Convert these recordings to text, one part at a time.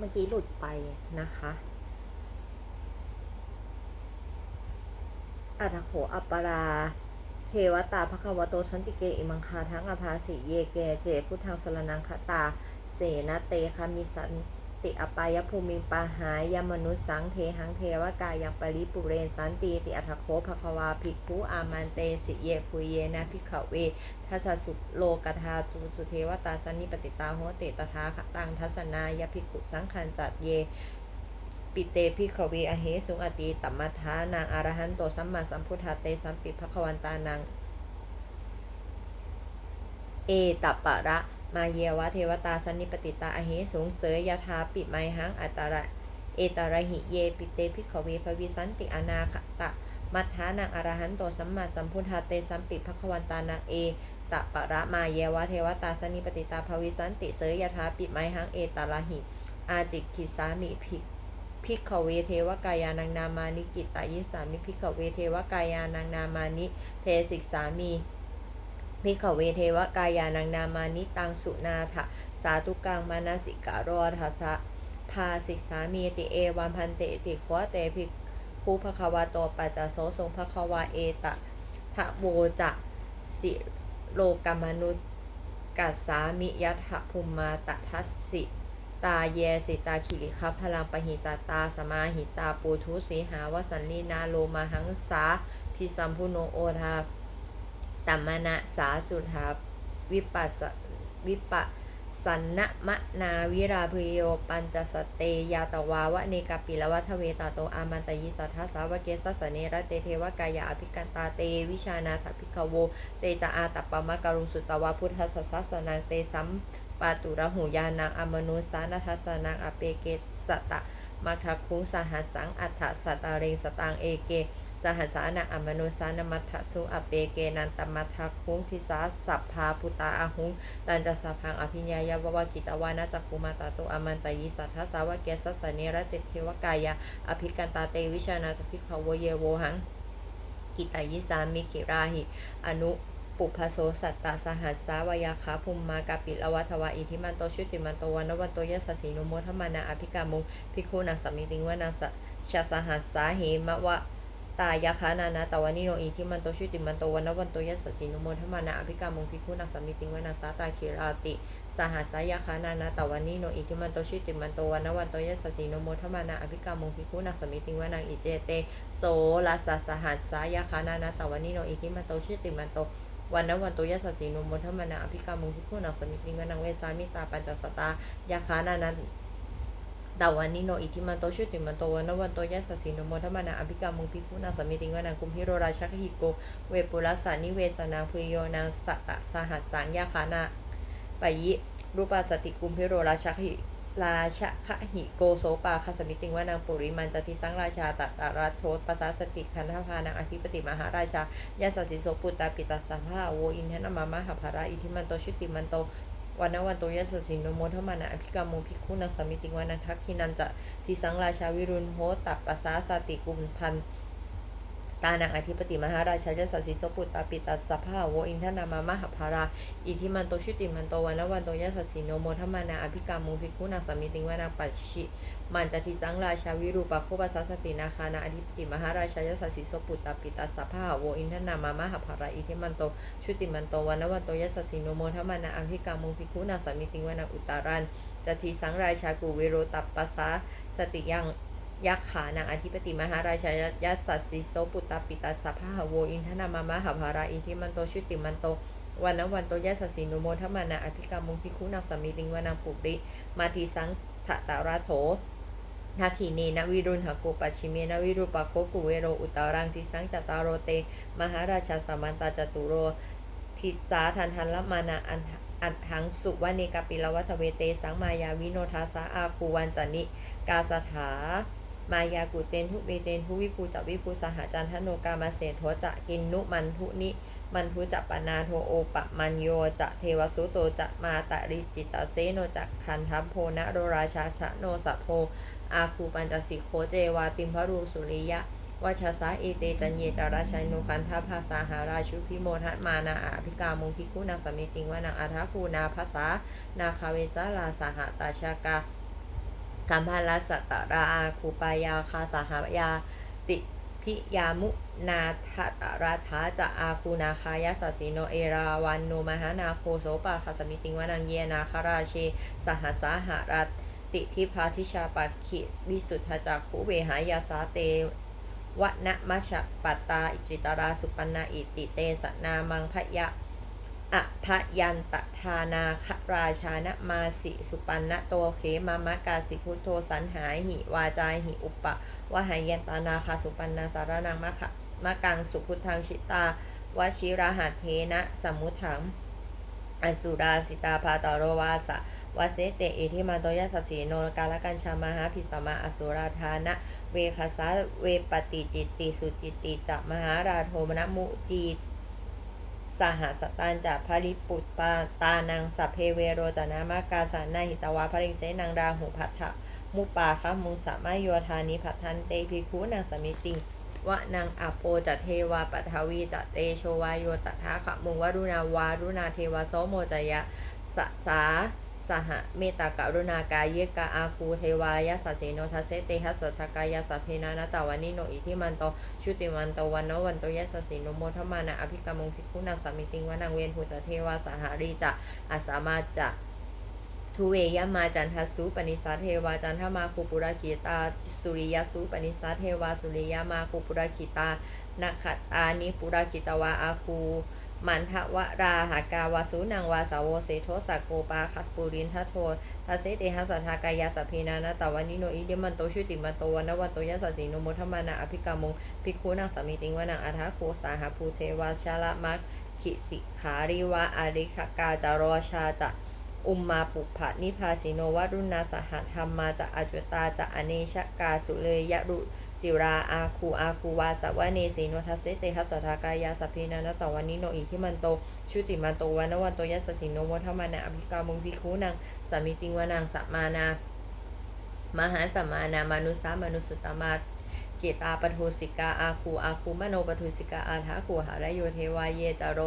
เมื่อกี้หลุดไปนะคะอัตโขอัปปราเทวตาภควโตสันติเกอิมังคาทั้งอภาสิเยเกเจพุทธังสรนังคตา เสนาเตคามิสัน ติอปายภูมิปหายมนุษย์สังเทหังเทวกายังปริปุเรนสันติติอัตถโคภควาภิกขุอามันเตสิเยปุเยนะภิกขเวทัสสุโลกธาตุสุเทวตาสันนิปติตาโหเตตถาคตังทัสนายภิกขุสังคันจัดเยปิเตพิขเวอเหสุงอตีตัมมัทานางอรหันโตสัมมาสัมพุทธาเตสัมปิภควันตานางเอตัปปะระ มาเยวะเทวตาสันนิปติตาอเหสุงเสยยถาปิไมหังอัตระเอตระหิเยปิเตพิขเวภวิสันติอนาคตะมัทธานางอรหันโตสัมมาสัมพุทธาเตสัมปิภควันตานางเอตะปะระมาเยวะเทวตาสันนิปติตาภวิสันติเสยยถาปิไมหังเอตระหิอาจิกขิสามิภิพิกขเวเทวกายานังนามานิกิตายิสามิพิกขเวเทวกายานังนามานิเทสิกสามี พิขเวเทวกายานังนามานิตังสุนาถะสาธุกังมานาสิการโรทัสะพาสิกสามีติเอวันพันเตติขวเตภิกขุภควาโตปัจจโสทรงภควาเอตะทะโวจะสิโลกมนุษย์กัสสามิยัตถภูมมาตทัสสิตาเยสิตาคิริคัพพลังปหิตาตาสมาหิตาปูทุสีหาวสันลีนาโลมาหังสาพิสัมพุโนโอทา ตมมณะสาสุทาวิปัสสวิปสันนะมะนาวิราพโยปัญจสเตยาตวาวะเนกาปิละวัทเวตาโตอามันตยิสัทธาสาวเกสัสเนระเตเทวกายาอภิกันตาเตวิชานาถพิกโวเตจาอาตัปปะมะการุงสุตวาพุทธสัสสนังเตสัมปาตุระหูยานังอมนุสานัทสนังอเปเกสตะมัทคุสหัสสังอัฏฐสัตตาเรงสตังเอเก สหัสสานังอมนุสานมัทสุอเปเกนันตมัทคุงทิสาสัพพาพุตาอาหุงตันจะสัพพังอภิญญายาววกิตวานาจักคุมาตาตุอมันตยิสัทธสาวะเกสัสสเนระเตเทวกายาอภิกันตาเตวิชานาตภิกขวเยโวหัง กิตายิสามิขิราหิ อนุปุพโสสัตตาสหัสสาวายาคาภูมิมากาปิละวัทวาอิทิมันโตชุติมันโตวันวันโตยสสีนุโมทมานาอภิกามุงพิคูนังสมิติงวานังสชาสหัสสาเหมะวะ ตายาคานานาตวานิโนอิทิมันโตชุติมันโตวันวันโตยสสสีนุโมทมานาอภิกามุงพิคูนังสมิติงวนังสาตาคิราติสหัสายาคานานาตวานิโนอิทิมันโตชุติมันโตวันวันโตยสสสีนุโมทมานาอภิกามุงพิคูนังสมิติงวนังอิเจเตโสลาสสหัสายาคานานาตวานิโนอิทิมันโตชุติมันโตวันนวันโตยสสสีนุโมทมนาอภิกามุงพิคุนักสมิติงวนังเวสามิตาปัญจสตายาคานานัน ดาวันนิโนอิทิมันโตชุติมันโตวันนวันโตยสสสีนุโมทมนาอภิกามุงพิคุนักสมิติงวนังกุมพิโรราชคหิโก เวปุรัสสานิเวสนาพุยโยนางสัตะสหัสสังยาคานาปยิ รูปาสติกุมพิโรราชคหิราชคหิโกโสปาคสมิติงว่านางปุริมันจติสังราชาตตารัตโทปสาสติคันธพานางอธิปติมหาราชายาสสิโสปุตตาปิตาสัมภาโวอินทนามามหาภาราอิทิมันโตชุติมันโต วันนวันโตยสสินโนโมทมานะอภิกรรมโมภิกขุนังสมิติวานันทักขินันจะทิสังราชาวิรุณโหตัปปสาสติกุมพัน ตานางอธิปติมหาราชายสัสสิโสปุตตาปิตัสสภาโวอินทนามามหาภารา อิทิมันโตชุติมันโตวันวันโตยสัสสิโนโมทมานาอภิกรรมมุภิกขุนังสมิติวานาปัชชิมันจติสังราชาวิรูปะโคปัสสตินาคานาอธิปติมหาราชายสัสสิโสปุตตาปิตัสสภาโวอินทนามามหาภารา อิทิมันโตชุติมันโตวันวันโตยสัสสิโนโมทมานาอภิกรรมมุภิกขุนังสมิติวานาอุตารันจติสังราชากุเวโรตัปปสาสติยัง ยักขานางอธิปติมหาราชายาสัสสิโสปุตตาปิตาสัพพะโวอินทนามามหาภาราอิทิมันโตชุติมันโตวันนวันโตยัสสินุโมทมานาอภิกรรมุงพิคุนักสมิติงวานังปุริมาทีสังทะตาราโถนาคีเนนวิรุณหกุปัชิเมนวิรูปโคกุเวโรอุตารังทิสังจตารโรเต มหาราชาสมันตาจตุโรทิสาทันทันละมานาอันอันทังสุวเนกปิลวัทเวเตสังมายาวิโนทาสาอาคูวันจนิกาสถา มายากุเตนทุเวเตนทุวิภูจักวิภูสหจันทโนกามาเสนโทจะกินนุมันทุนิมันทุจะปนาโทโอปะมันโยจะเทวสุโตจะมาตะริจิตาเซโนจักคันทัพโพนะโรราชาชะโนสัพโพอาคูปัญจสิโคเจวาติมพรูสุริยะวัชสาเอเตจันเยจาราชัยโนคันทภาษาหาราชุพิโมทัตมานาอาภิกามุงพิคุนาสมิติงวานาอาทาคูนาภาษานาคาเวสาลาสหตาชากา กัมพลสัตราอาคูปายาคาสหายาติพิยามุนาทตราธาจะอาคูนาคายาสสิโนเอราวันโนมหานาโคโสปาคาสมิติงวานังเยนาคาราเชสหสาหารัตติทิพาทิชาปักขิวิสุทธจักขุเวหายาสาเตวะนะมัชปตตาอิจิตราสุปันนาอิติเตสนามังพยะ อภยันตทานาคราชานะมาสิสุปันนะโตเขมามะกาสิพุทโธสันหาหิวาจาหิอุปะวหายันตานาคาสุปันนาสารนังมะคะมะกังสุพุทธังชิตาวชิราหัเทนะสมุทังอสุราสิตาภาตโรวาสะวาเสเตเอทิมาโตยัสสีโนกาลกัญชามหาพิสมาอสุราธานะเวคสาเวปติจิตติสุจิตติจะมหาราโทมนะมุจี สหสตันจะภริปุตปาตานังสัพเพเวโรจนามากาสานาหิตวาพริเสนังราหูพัทธะมุปาคะมุงสามายโยธานิพัทันเตภิกขุนางสมิติวะนางอโปจะเทวาปทวีจะเตโชวายโยตถาขะมุงวรุณาวารุณาเทวาโสโมจยะสสา สหเมตตากรุณากายเยกะอาคูเทวายาสสีโนทัสเสเตหัสสทกายาสเพนานาตาวันิโนอิทิมันโตชุติมันโตวันโนวันโตยาสสีโนโมทมานะอภิกรรมงภิกขุนังสามิติงวานังเวนภูจเทวาสหารีจะอาสามาจะทุเวยมาจันทสุปนิสาเทวาจันทมาคูปุราคีตาสุริยสุปนิสาเทวาสุริยมาคูปุราคีตานาคตานิปุราคิตวาอาคู มันทวราหากาวาสุนังวาสาวเสโทสักโกปาคัสปูรินทโททัสเสเตหัสทากายาสพีนานาตาวานิโนอิเดมันโตชุติมันโตวันวันโตยัสสสิโนโมทมานาอภิกรรมงภิกขุนังสามิติงวานังอัฐาโคสาหภูเทวาชาละมัคขิสิขาริวะอาริคกาจารอชาจะ อุมมาปุพะนิพาสิโนวรุณาสหธรรมมาจะอจุตาจะอเนชกาสุเลยยรุจิราอาคูอาคูวาสวะเนสีโนทัสเสเตหัสสทากายาสพเพนานตวันนิโนอิทิมันโตชุติมันโตวันวันโตยัสสิโนโมทมานาอภิกามุงพิคูนังสามิติงวานังสัมมานามหาสัมมานามานุสามนุสุตตมาเกตาปทุสิกาอาคูอาคูมโนปทุสิกาอาทาคูหารโยเทวายเยจารโร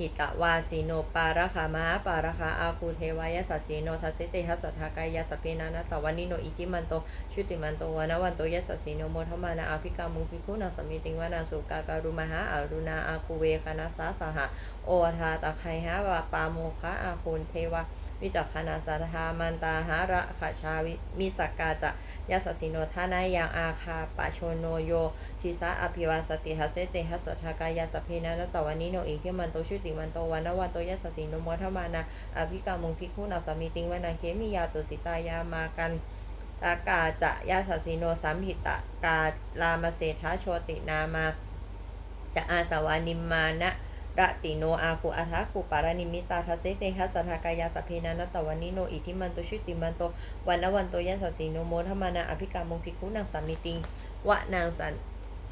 หิตะวาสีโนปาระคามหาปาระคาอาคูเทวายสัสสีโนทัสเสเตหัสสทากายาสพเพนานะตวันนิโนอิทิมันโตชุติมันโตวานวันโตยัสสสีโนโมทมานาอาภิกามุภิกขุนาสมิติงวานาสุกาการุมหาอารุณาอาคูเวคณาสาสหะโอทาตะไคหาวาปาโมคะอาคุณเทวาวิจักขณาสัทธามันตาหาระขชาวิมิสกกาจะยัสสสีโนทานายังอาคาปะโชโนโยทิสาอภิวาสติหัสเตหัสสทากายาสพเพนะนตวันนิโนอิทิมันโตชุติมันโตวันวันโตยัสสสีโนโมทมานาอภิกามุภิกขุนาสมิติงวานาเคมิยาตุสิตายามากันตากาจะยาสสิโนสัมหิตะกาลามเศธาโชตินามาจะอาสวานิมมานะระติโนอาคูอัทาคูปารนิมิตาทัสเสเตหัสสทากายาสเพนานะตวันนิโนอิทิมันโตชุติมันโตวันนวันโตยะสสิโนโมทมานาอภิกามงพิคุนังสามิติงวะนางสัน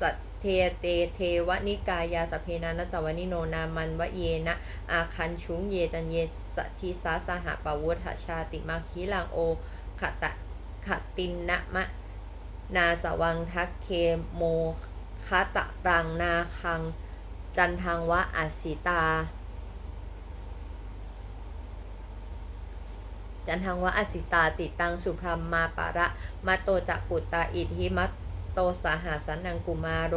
สัตเทเตเทวนิกายาสเพนานตวนิโนนามันวะเยนะ อาคันชุงเยจันเยสทิสาสหปวุฒชาติมาคิลังโอขตะขตินนะมะนาสวังทักเคโมคตะรังนาคัง จันทังวะอาสิตา จันทังวะอาสิตาติตังสุพรมมาปะระมาโตจักปุตตาอิทหิมัต โตสาหาสันนังกุมาโร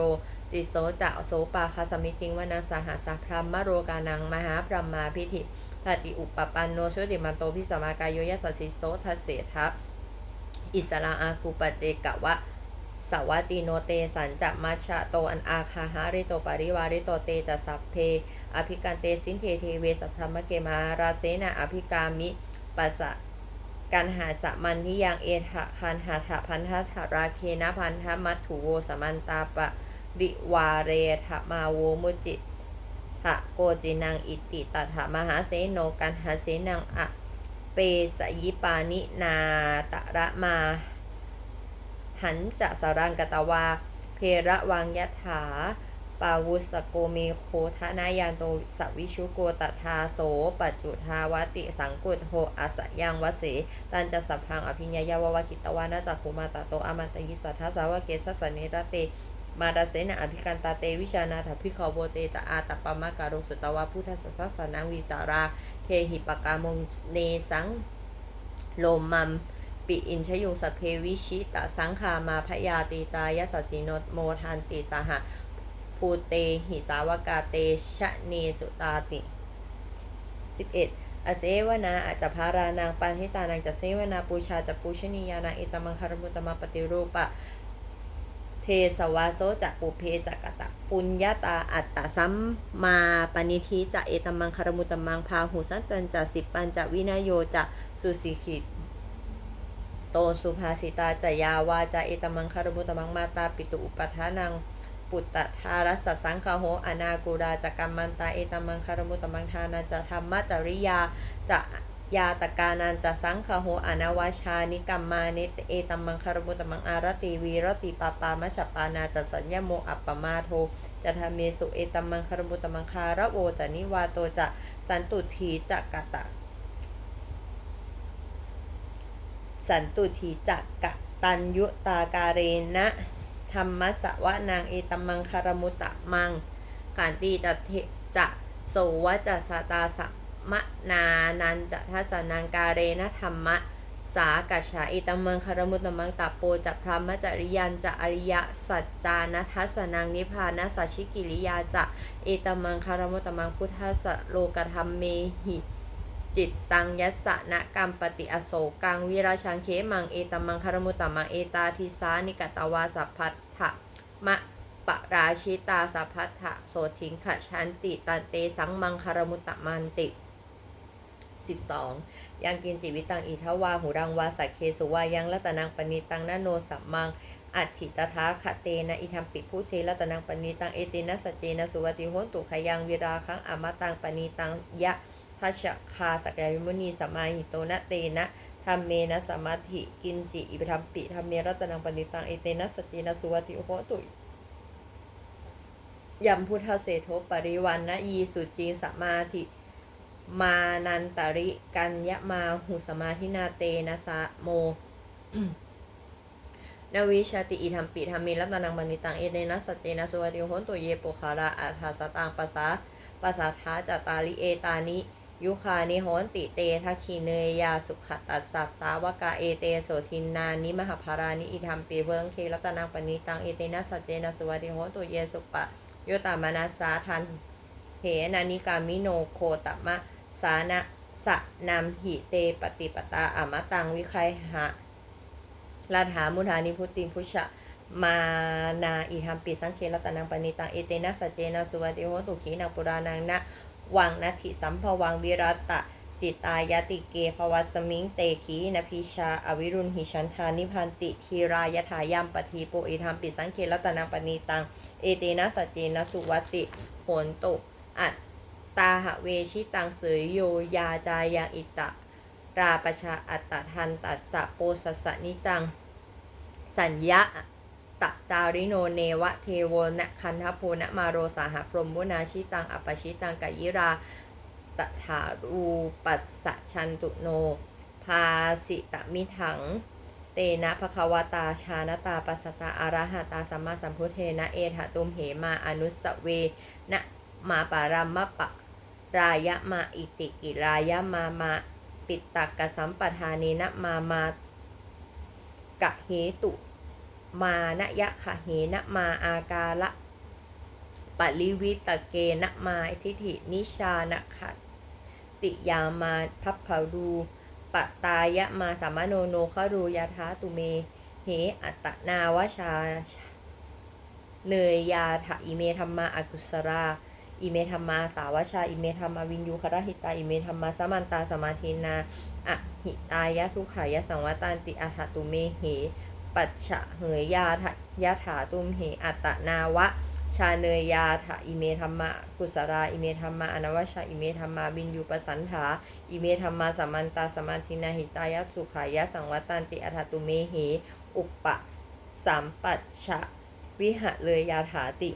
ติโสจะโสปาคาสมิติงวนาสาหาสัพรมมโรกานังมหาพรหมาพิธิตติอุปปันโนโชติมันโตพิสมากายโยยัสสิโสทัสเสทะอิสราอาคูปเจกะวะสวัติโนเตสันจะมัชะโตอันอาคาหาริโตปริวาริโตเตจะสัพเพ อภิกันเตสินเทเทเวสัพพมเกมาราเสนาอภิกามิปัสสะ กันหาสมันที่ยังเอทะคันหาถะพันธะถะราเคนะพันธะมัตถุโวสมันตาปะริวาเรทะมาโวมุจิทะโกจินังอิติตัถามหาเสโนกันหาเสนังอะเปสยิปานินาตระมา หันจะสารังกตวา เพระวังยะถา ปาวุสโกเมโคทนายานโตสวิชุโกตทาโสปัจจุทาวติสังกุตโหอาสยังวเสตันจะสัพพังอภิญญายาววคิตวานาจักขุมาตโตอมันตยิสัทธาสาวเกสสเนรเตมาดาเสนาอภิกันตาเตวิชานาถพิขโบเตตะอาตปปมะการุสุตวาพุทธสัสสนังวิตารา เคหิปกามงเนสังโลมัมปิปิอินชยุงสเพวิชิตสังขามาพยาตีตายสสสิโนโมทันติสหะ ภูเต หิสาวกาเต ชะเนสุตาติ 11. อเสวนาอาจจะพารานางปานทิตา นางจะเสวนาปูชาจะปูชนียานางเอตมังคารมุตมาปฏิรูปะ เทสวาโซจะปุเพจักตะ ปุญญาตาอัตตะสัมมาปณิธิจะเอตมังคารมุตมังพาหุสัจจันจะสิปัญจะวินโยจะสุสิขิตโตสุภาสิตาจยาวาจาเอตมังคารมุตตมังมาตาปิตุอุปทานัง ปุตตะทารัสสังคโหอนากูราจกัมมันตาเอตมังคารมุตตมังทานันจะธรรมจริยาจะยาตกานันจะสังคโหอนาวาชานิกัมมานิเอตมังคารมุตตมังอารติวีรติปาปามะชปานาจะสัญญโมอัปปมาโทจะทำเมสุเอตมังคารมุตตมังคาระโวจะนิวาโตจะสันตุทีจะกะตะ สันตุทีจักกะตัญยุตาการเรนะ ธรรมสวะนางเอตมังคารมุตตะมังขันตีจะเทจะโสวะจะสตาสัมะนานันจะทัสนังกาเรนะธรรมะสากชาเอตมังคารมุตตมังตะโปจะพรหมจริยันจะอริยสัจจานะทัสนังนิพพานะสัชิกิริยาจะเอตมังคารมุตตมังพุทธสสโลกธรรมเมหิ จิตตังยัสะนะกรรมปฏิอโศกังวิราชังเคมังเอตมังคารมุตตมังเอตาทิสานิกตวาสัพพัทธะมะปะราชิตาสัพพัทธะโสทิงขชันติตันเตสังมังคารมุตตมันติ 12 ยังกินจิวิตังอิทวาหูรังวาสักเคสุวายังรัตนังปณิตังนโนสัมมังอัตถิตถาคเตนะอิทัมปิพุเทรัตนังปณิตังเอตินะสเจนะสุวติโหนตุขยังวิราคังอมตังปณิตังยะ ทัชคาสกยมุนีสัมมาหิโตนะเตนะธรรมเมนะสมาธิกินจิอิปธรรมปิธรรมเมรัตนังปณิตังเอเตนะสจเจนะสุวัติโหตุยัมพุทธเศโทปริวันนะยีสุจีสมาธิมานันตริกัญญมาหุสมาธินาเตนะสะโมนวิชาติอิธรรมปิธรรมเมรัตนังปณิตังเอเตนะสจเจนะสุวัติโหตุเยปุคาราอาทาสตังปัสสาปัสสัทาจตาลิเอตานิ ยุคานิโหนติเตทักขีเนยยาสุขตัสสัสสาวกาเอเตโสทินนานิมหาภารานิอิธรรมปีเวิงเครัตนังปณิตังเอเตนะสัจเจนะสวัสดิโหนตุเยสุปะโยตามานาสาทันเหนานิกามิโนโคตมะสานะสะนามหิเตปฏิปตาอมตังวิคัยหะลาถามุทานิพุติงพุชะมานาอิธรรมปิสังเครัตนังปณิตังเอเตนะสจเจนะสุวัติโหตุขีนังปุรานังนะ วังนาทิสัมภวังวิรัตตะจิตายติเกภวัสมิงเตขีนพิชา อวิรุณหิชันธานิพันติทีรายถายามปทีโปอิธรรมปิสังเครัตนังปณิตัง เอเตนะสจเจนะสุวัติโหนตุอัตตาหะเวชิตังเสยโยยาจายังอิตะ ราปชาอัตตทันตัสสะโปสัสสะนิจัง สัญญา ตะจาริโนเนวะเทโวนะคันทโพนะมาโรสาหพรมวุนาชิตังอปชิตังกายิราตถารูปัสสะชันตุโน ภาสิตมิถัง เตนะภควตาชานตาปัสตาอารหตาสัมมาสัมพุทเทนะเอถะตุมเหมาอนุสเวนะมาปารัมมะปะรายะมาอิติกิรายะมามาปิตตักกสัมปทานีนะมามา กะเหตุ มานะยะขะเหนะมาอากาละปริวิตเกนะมาทิฐินิชานะขะติยามาพัพพารูปตายะมาสามโนโนคารูยาทาตุเม เหอัตนาวชา เนยยาถะอิเมธรรมาอากุสราอิเมธรรมาสาวชา อิเมธรรมาวินยูครหิตา อิเมธรรมาสมันตาสมาธินาอะหิตายะทุขายะสังวตันติอาถาตุเมเห ปัจฉะเหยยาทะยะถาตุมเหอัตนาวะ ชาเนยยาถะอิเมธรรมะ กุสราอิเมธรรมะอนวชาอิเมธรรมาบินยูปสันถาอิเมธรรมาสัมมันตาสมาธินาหิตายะสุขายะสังวัตันติอัฏฐตุเมเหอุปะสัมปัชชะวิหะเลยยาถาติ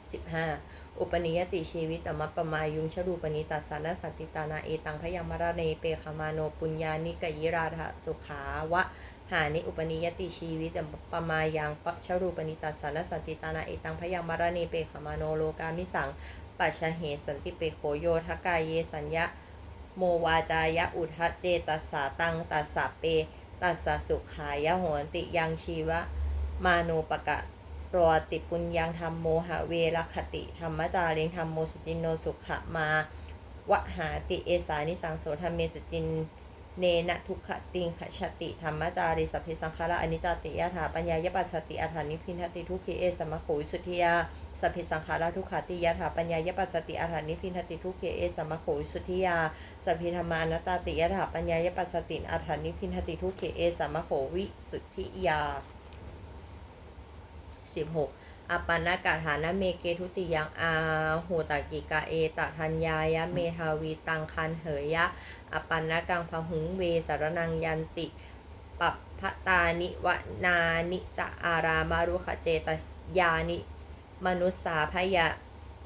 15 อุปนิยติชีวิตตมัปปมายุงชรูปนิตัสสานสัตติตานาเอตังพยังมราเนเปขมาโนปุญญานิกยิราธะสุขาวะหานิอุปนิยติชีวิตปมายังปชรูปนิตัสสานสันติตานาเอตังพยังมารณีเปขมาโนโลกามิสังปัจฉเหสันติเปโขโยทกายเยสัญญะโมวาจายะอุทะเจตัสสาตังตัสสะเปตัสสะสุขายะโหนติยังชีวะมาโนปกะ รอติปุญญังธรรมโมหะเวรคติ ธรรมจาริงธรรมโมสุจินโนสุขะมาวหาติเอสานิสังโสธรรมเมสุจินเนนะทุกขติงขชติธรรมจาริสัพเพสังขาระอนิจจติยถาปัญญายปัสสติอัฏฐานิพินทติทุกขีเอสมะโขวิสุทธิยาสัพเพสังขารทุกขติยถาปัญญายปัสสติอัฏฐานิพินทติทุกขีเอสมะโขวิสุทธิยาสัพเพธรรมานตตาติยถาปัญญายปัสสติอัฏฐานิพินทติทุกขีเอสมะโขวิสุทธิยา สิบหกอปันนากาฐานเมเกทุติยังอาโหตกิกาเอตทัญญายะเมทาวีตังคันเหยยะอปันนกังพหุงเวสารนังยันติปัปพตานิวนานิจะอารามารุขเจตยานิ มนุสสาพยะ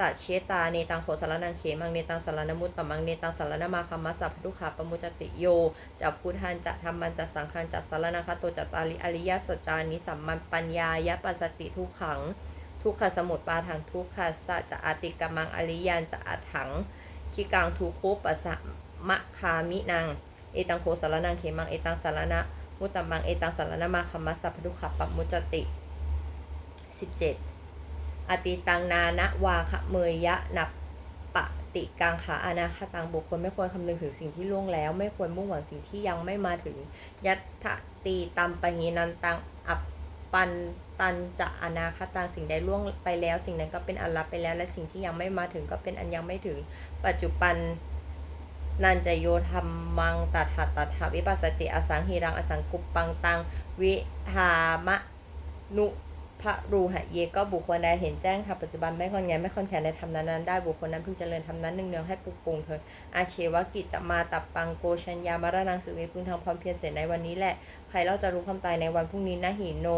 ตัดเชตาเนตังโขสารนังเขมังเนตังสารนมุตตมังเนตังสารนมาคัมมัสสัพพุขาปมุจติโยจัพุทธันจะธรรมันจะสังขันจะสารนังคโตจะตาลิอริยสัจจานิสัมมันปัญญายะปัสสติทุกขัง ทุกขสมุทปาทังทุกขสัจะอติกมังอริยันจะอัถังคิกังทุคุปะสะมะคามินังเอตังโคสารนังเขมังเอตังสารนะมุตตมังเอตังสารนมาคัมมัสสัพพุขาปมุจติสิบเจ็ด อติตังนานะวาคะเมยยะนับปะติกังขาอนาคตังบุคคลไม่ควรคำนึงถึงสิ่งที่ล่วงแล้ว ไม่ควรมุ่งหวังสิ่งที่ยังไม่มาถึง ยัตถตีตัมปะหินันตังอัปปันตันจะอนาคตังสิ่งใดล่วงไปแล้ว สิ่งนั้นก็เป็นอันลับไปแล้ว และสิ่งที่ยังไม่มาถึงก็เป็นอันยังไม่ถึง ปัจจุบันนันจะโยธรรมังตัถาตัถาวิปัสสติอสังหิรังอสังกุปปังตัง วิธามะนุ พระรูหะเยก็บุคคลใดเห็นแจ้งทำปัจจุบันไม่คอนแงไม่คอนแขนในธรรมนั้นได้บุคคลนั้นพึงเจริญธรรมนั้นหนึ่งเนืองให้ปลุกปรุงเถิดอาเชวกิจจะมาตับปังโกชัญญามารนังสุเวพึงทำความเพียรเสร็จในวันนี้แหละใครเราจะรู้ความตายในวันพรุ่งนี้นะหิโน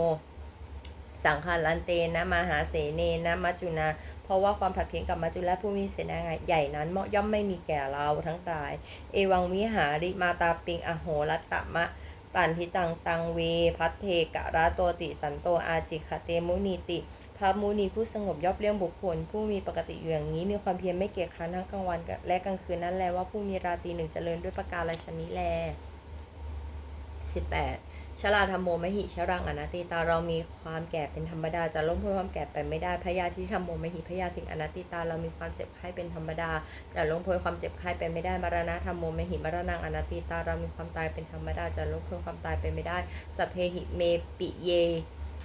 สังขารันเตนะมหาเสเนนะมัจจุนาเพราะว่าความผัดเพี้ยนกับมัจจุราชผู้มีเสนาใหญ่นั้นเหมาะย่อมไม่มีแก่เราทั้งหลาย เอวังวิหาริมาตาปิงอโหรัตตมะ ตันทิตังตังเว พัทเทกะระโตติสันโตอาจิคเตมุนีติพระมุนีผู้สงบยอบเลี้ยงบุคคล ผู้มีปกติอยู่อย่างนี้ มีความเพียรไม่เกียจค้านทั้งกลางวันและกลางคืนนั่นแลว่าผู้มีราตรีหนึ่งเจริญด้วยประการชนิแลสิบแปด ชลาธรรมโมมหิชรังอนัตติตาเรามีความแก่เป็นธรรมดาจะล้มพ้นความแก่ไปไม่ได้พยาธิธรรมโมมหิพยาธิอนัตติตาเรามีความเจ็บไข้เป็นธรรมดาจะล้มพ้นความเจ็บไข้ไปไม่ได้มรณะธรรมโมมหิมรณังอนัตติตาเรามีความตายเป็นธรรมดาจะล้มพ้นความตายไปไม่ได้สเพหิเมปิเย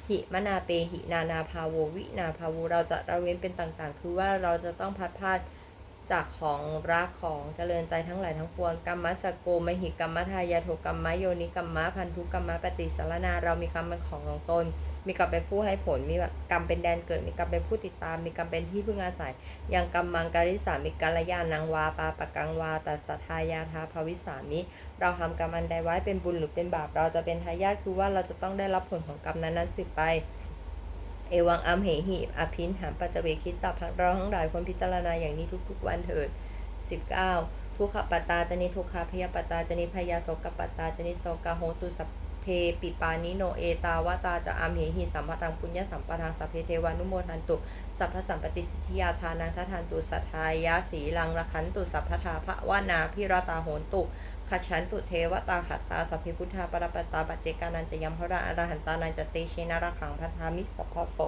หิมนาเปหินานาภาโววินาภาโวเราจะระเว้นเป็นต่างๆ คือว่าเราจะต้องพัดพลาด จากของรักของเจริญใจทั้งหลายทั้งปวงกัมมัสสโกมหิกัมมทายาโทกัมมะโยนิกัมมะพันธุกัมมะปฏิสารนาเรามีกรรมเป็นของของตน มีกรรมเป็นผู้ให้ผลมีกรรมเป็นแดนเกิด มีกรรมเป็นผู้ติดตาม มีกรรมเป็นที่พึ่งอาศัยยังกรรมมังการิสามิกัลยานังวาปาปะกังวาตัสทายาทาภวิสามิ เราทำกรรมอันใดไว้เป็นบุญหรือเป็นบาป เราจะเป็นทายาทคือว่าเราจะต้องได้รับผลของกรรมนั้นๆสืบไป เอวังอัมเหหิอภินหามปัจเจเวคิดตาพักเราทั้งหลายควรพิจารณาอย่างนี้ทุกๆวันเถิด 19 ทุกขปตตาจนิทุกขพยาปตตาจนิพยาโสกปตตาจนิโสกโหตุสัพ เพปิปานิโนเอตาวตาจะอัมเหหิสัมปทังปุญญสัมปทังสัพเพเทวานุโมทันตุ สัพพสัมปติสิทธิยาทานังทัทานตุสัทธายาสีลังละคันตุสัพพทาภวนาพิรตาโหนตุขชันตุเทวตาขัตตาสัพเพพุทธาปรปตาปัจเจกานันจะยมพระอรหันตานันจะเตเชนาระขังพัทามิสัพพโส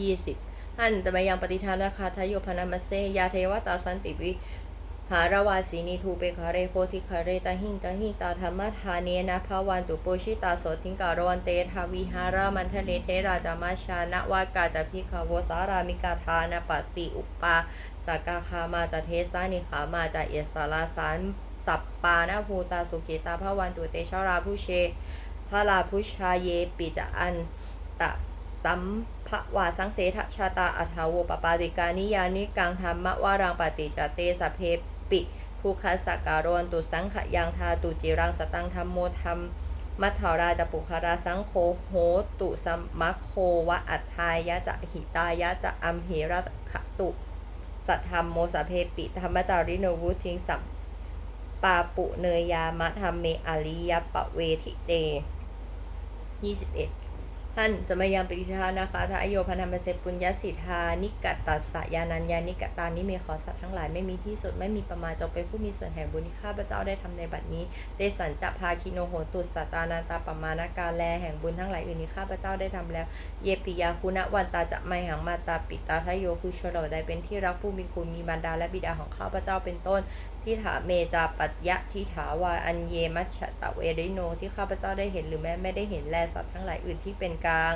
ยี่สิบหันตมยังปฏิทานราคาทายโยพนามาเซยาเทวตาสันติวิ หารวาสีนีทูเปคาเรโพธิคาเรตาหิงตาหิงตาธรรมทาเนนะภาวันตุโปชิตาโสทิงการวันเตทาวิหารามันทะเลเทราจามาชานะวากาจพิคาวสารามิกาทานปติอุปาสกาคามาจเทสานิขามาจเอสาลาสานสัปปานาภูตาสุขีตาภาวันตุเตชาราผู้เชชาลาพุชาเยปิจอันตะสัมภวาสังเสทชาตาอัฐาวปปาติกานิยานิกังธรรมวารังปฏิจเตสเพ ปิภูคัสกการนตุสังขยังทาตุจิรังสตังธรรมโมธรรมมัทธาราจะปุคาราสังโคโหตุสัมมัคโควะอัฏฐายะจะหิตายะจะอัมหิระขะตุสัทธรรมโมสพเพปิธรรมจาริโนวุทิงสัมปาปุเนยามะธรรมเมอาริยปะเวทิเต 21 ท่านจะมายังปฏิทานะคะทาโยพันธมเสปุญญสิทธานิกตัสสยานัญญานิกตานิเมขอสัตว์ทั้งหลายไม่มีที่สุดไม่มีประมาณจงเป็นผู้มีส่วนแห่งบุญที่ข้าพเจ้าได้ทำในบัดนี้เตสันจะพาคิโนโหตุสัตานาตาปมานาการแลแห่งบุญทั้งหลายอื่นนี้ข้าพเจ้าได้ทำแล้ว เยปิยาคุณวันตาจะไม่หังมาตาปิตาทะโยคุชโรใดเป็นที่รักผู้มีคุณมีบรรดาและบิดาของข้าพเจ้าเป็นต้น ที่ถาเมจาปัตยะทิถาวาอันเยมัชตะเวริโนที่ข้าพเจ้าได้เห็นหรือแม้ไม่ได้เห็นแลสัตว์ทั้งหลายอื่นที่เป็นกลาง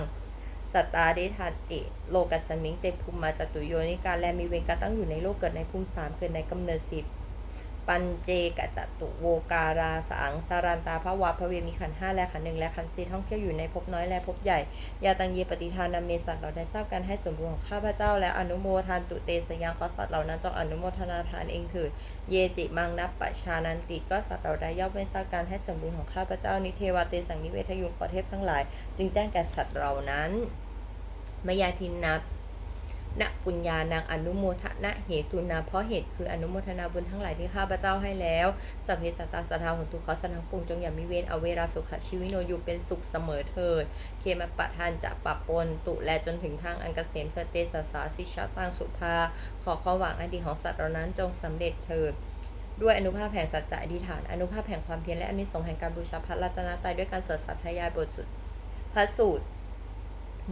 สัตตาดิทันติ โลกัสมิงเตภูมิมาจตุโยนิการและมีเวงการตั้งอยู่ในโลกเกิดในภูมิสามเกิดในกำเนิดสิบ ปัญเจกจตุโวการาสังสารันตาภวะพระเวมีขันห้าและขันหนึ่งและขันสี่ท่องเที่ยวอยู่ในภพน้อยและภพใหญ่ ยาตังเยปฏิทานาเมสัตว์เราได้ทราบกันให้ส่วนบุญของข้าพเจ้า และอนุโมทานตุเตสยังขอสัตว์เหล่านั้นจงอนุโมทนาทานเองเถิดเยจิมังนับปะชานันติก็สัตว์เราได้ย่อมไม่ทราบการให้ส่วนบุญของข้าพเจ้านิเทวาเตสังนิเวทยุงขอเทพทั้งหลาย จึงแจ้งแก่สัตว์เหล่านั้นมยาทินนับ ณปุญญานางอนุโมทนะเหตุนาเพราะเหตุคืออนุโมทนาบุญทั้งหลายที่ข้าพเจ้าให้แล้วสัพเพสัตตาสทาของทุกขอสนังปุงจงอย่ามีเวรเอาเวราสุขชีวิโนอยู่เป็นสุขเสมอเถิด เคมปะทานจะปะปนตุและจนถึงทางอันเกษมเถิดเตสสาสิชาตังสุภา ขอความหวังอดีตของสัตว์เหล่านั้นจงสำเร็จเถิดด้วยอนุภาพแห่งสัจจะอธิษฐาน อนุภาพแห่งความเพียรและอนิสงส์แห่งการบูชาพระรัตนตรัยด้วยการสวดสัทธยายบทสุดพระสูตร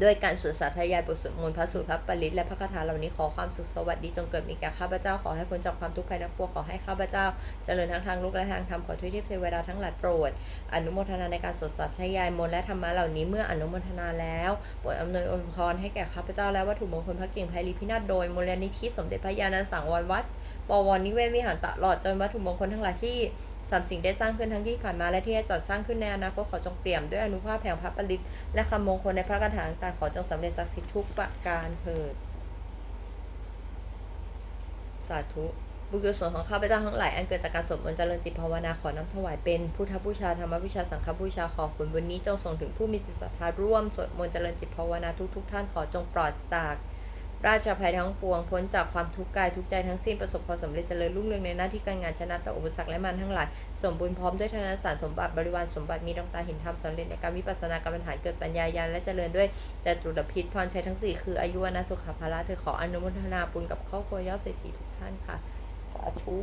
ด้วยการสวดสาธยายบทสวดมนต์พระสูตรพระปริตและพระคาถาเหล่านี้ขอความสุขสวัสดีจงเกิดมีแก่ข้าพเจ้าขอให้พ้นจากความทุกข์ภัยทั้งปวงขอให้ข้าพเจ้าเจริญทั้งทางโลกและทางธรรมขอทุกเทพเทวดาทั้งหลายโปรด อนุโมทนาในการสวดสาธยายมนต์และธรรมะเหล่านี้เมื่ออนุโมทนาแล้วโปรดอำนวยอวยพรให้แก่ข้าพเจ้าและวัตถุมงคลพระเก่งไพลีพินาศโดยมูลนิธิสมเด็จพระญาณสังวรวัดปวรนิเวศวิหารตลอดจนวัตถุมงคลทั้งหลายที่ สามสิ่งได้สร้างขึ้นทั้งที่ผ่านมาและที่จะจัดสร้างขึ้นในอนาคตขอจงเปี่ยมด้วยอนุภาพแห่งพระปริตและคำมงคลในพระคาถาต่างขอจงสำเร็จศักดิ์สิทธิ์ทุกประการเถิด สาธุบุญกุศลของข้าพเจ้าทั้งหลายอันเกิดจากการสวดมนต์เจริญจิตภาวนาขอน้ำถวายเป็นพุทธบูชาธรรมบูชาสังฆบูชาขอผลบุญนี้จงส่งถึงผู้มีจิตศรัทธาร่วมสวดมนต์เจริญจิตภาวนาทุกๆ ท่านขอจงปลอดจาก ราชภัยทั้งปวง พ้นจากความทุกข์กายทุกใจทั้งสิ้นประสบความสำเร็จเจริญรุ่งเรืองในหน้าที่การงานชนะต่ออุปสรรคและมันทั้งหลาย สมบูรณ์พร้อมด้วยธนสารสมบัติบริวารสมบัติมีดวงตาเห็นธรรมสำเร็จในการวิปัสสนากรรมฐานเกิดปัญญาญาณและเจริญด้วย แต่ตรุดพิษพรชัยทั้งสี่คืออายุวนาสุขภาระเธอขออนุโมทนาบุญกับครอบครัวยอดเศรษฐีทุกท่านค่ะ สาธุ